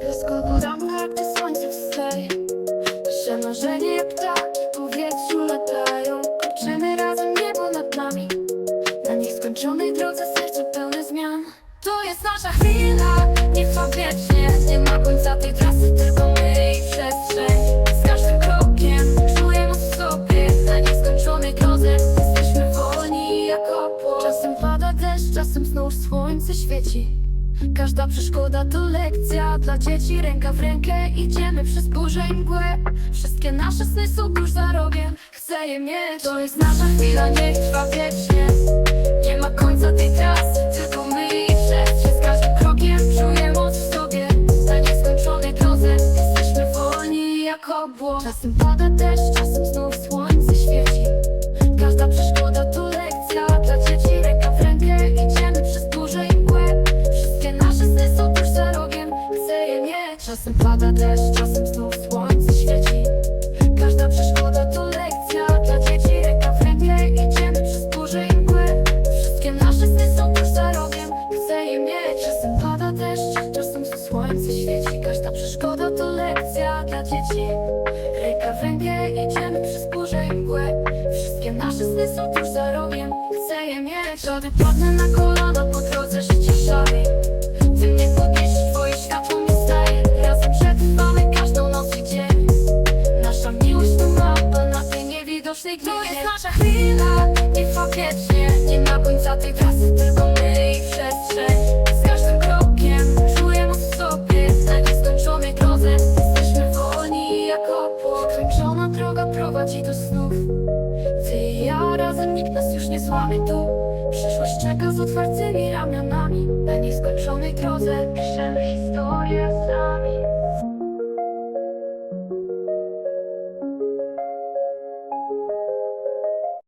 Rozkładam gdy słońce wstaje. Nasze marzenie jak ptak w powietrzu latają. Kroczymy razem niebo nad nami. Na nieskończonej drodze serce pełne zmian. To jest nasza chwila, niech trwa wiecznie. Nie ma końca tej trasy, tylko my i przestrzeń. Z każdym krokiem czujemy w sobie Na nieskończonej drodze. Jesteśmy wolni jak opłoch Czasem pada deszcz, czasem znów słońce świeci Każda przeszkoda to lekcja dla dzieci. Ręka w rękę idziemy przez burzę i mgłę. Wszystkie nasze sny są tuż za rogiem. Chcę je mieć. To jest nasza chwila, niech trwa wiecznie. Nie ma końca tej trasy Tylko my i przestrzeń Z każdym krokiem czuję moc w sobie. Na nieskończonej drodze Jesteśmy wolni jak obłok Czasem pada deszcz, czasem znów słońce świeci. Każda przeszkoda Czasem pada deszcz, czasem znów słońce świeci. Każda przeszkoda to lekcja dla dzieci Ręka w rękę idziemy przez burzę i mgłę Wszystkie nasze sny są tuż za rogiem Chcę je mieć. Czasem pada deszcz, czasem słońce świeci. Każda przeszkoda to lekcja dla dzieci. Ręka w rękę idziemy przez burzę i mgłę Wszystkie nasze sny są tuż za rogiem Chcę je mieć. Kiedy padnę na kolana To jest nasza chwila, nie trwa wiecznie Nie ma końca tej trasy, tylko my i przestrzeń. Z każdym krokiem czujemy w sobie Na nieskończonej drodze jesteśmy wolni jak opłoch Kręczona droga prowadzi do snów. Ty i ja razem, nikt nas już nie złamie tu. Przyszłość czeka z otwartymi ramionami Na nieskończonej drodze